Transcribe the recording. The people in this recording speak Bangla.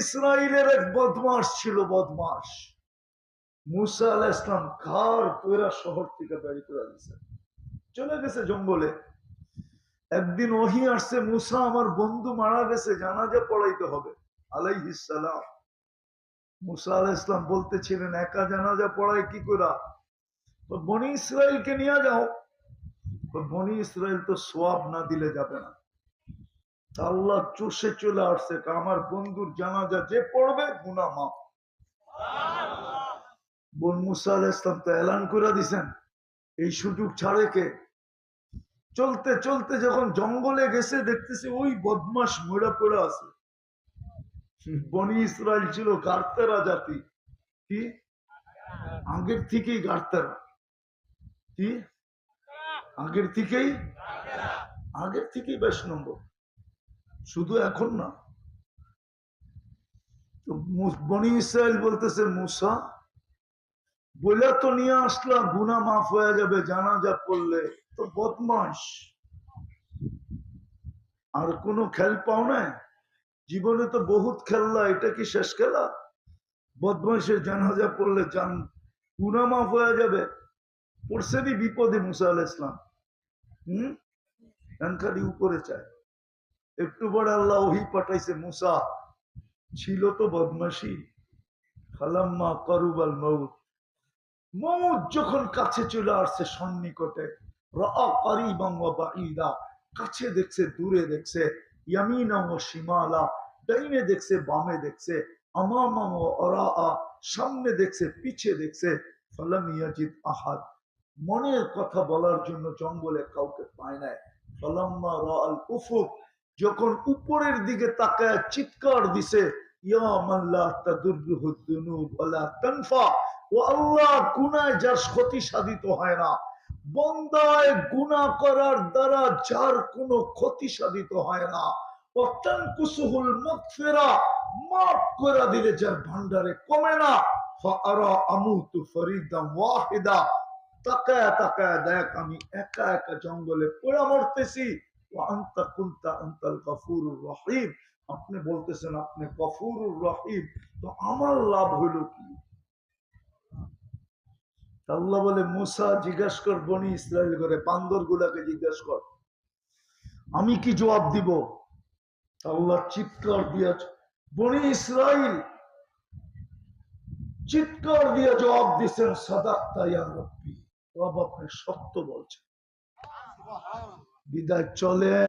ইসরায়েলের এক বদমাস ছিল বদমাস মুসা আল ইসলাম খার পয়রা শহর থেকে বেরিয়ে করে দিয়েছে চলে গেছে জঙ্গলে। একদিন ওহি আসছে, মুসা, আমার বন্ধু মারা গেছে, জানাজা পড়াইতে হবে। আলাইহিস সালাম। মুসা আল ইসলাম বলতেছিলেন, একা জানাজা পড়ায় কি করা তো বনি ইসরায়েলকে নিয়ে যাও। বনি ইসরায়েল তো সোয়াব না দিলে যাবে না। আল্লাহ চষে চলে আসছে আমার বন্ধুর জানাজা যে পড়বে গুনা মাফ। বোন মুসা আল ইসলাম তো এলান করে দিছেন, এই সুযোগ ছাড়ে কে? চলতে চলতে যখন জঙ্গলে গেছে, দেখতেছে ওই বদমাস মরা পড়ে আছে। বনি ইসরায়েল ছিল গার্তেরা জাতি। কি? আগের থেকেই গার্তেরা। কি? আগের থেকেই? আগের থেকেই বেশ নম্বর। শুধু এখন না। বনি ইসরায়েল বলতেছে, মুসা বলে তো নিয়ে আসলা গুনা মাফ হয়ে যাবে, জানাজা পড়লে তো বদমাস আর কোনো খেল পাও না জীবনে তো বহুত খেললা এটা কি শেষ খেলা? বদমাসের জানাজা পড়লে জান গুনা মাফ হয়ে যাবে। পড়ছেনি বিপদে মুসা আল ইসলাম হম? খালি উপরে চায়। একটু পরে আল্লাহ ওহি পাঠাইছে, মুসা, ছিল তো বদমাসি খালাম্মা করুবাল মৌত মৌত যখন কাছে চলে আসছে সন্নিকটে কাছে দেখছে, দূরে দেখছে ডাইনে দেখছে, বামে দেখছে সামনে দেখছে, পিছে দেখছে আহাদ। মনের কথা বলার জন্য জঙ্গলে কাউকে পায় নাই। ফলাম্মা রাল উফুক যখন উপরের দিকে তাকায় চিৎকার দিছে না। দিলে যার ভান্ডারে কমে না। তাকায় তাকায় দেখ, আমি একা একা জঙ্গলে পড়ে মরতেছি। আপনি বলতেছেন, আপনি গফুরুর রহিম। তো আমার লাভ হইল কি? আল্লাহ বলে, মুসা, জিজ্ঞাস কর বনি ইসরায়েল করে বান্দর গুলাকে জিজ্ঞাস কর। আমি কি জবাব দিব? আল্লাহ চিৎকার দিয়া, বনি ইসরায়েল চিৎকার দিয়ে জবাব দিচ্ছেন, সাদাক্তা ইয়া রব্বি। রব আপনি সত্য বলছেন। বিদায় চলে।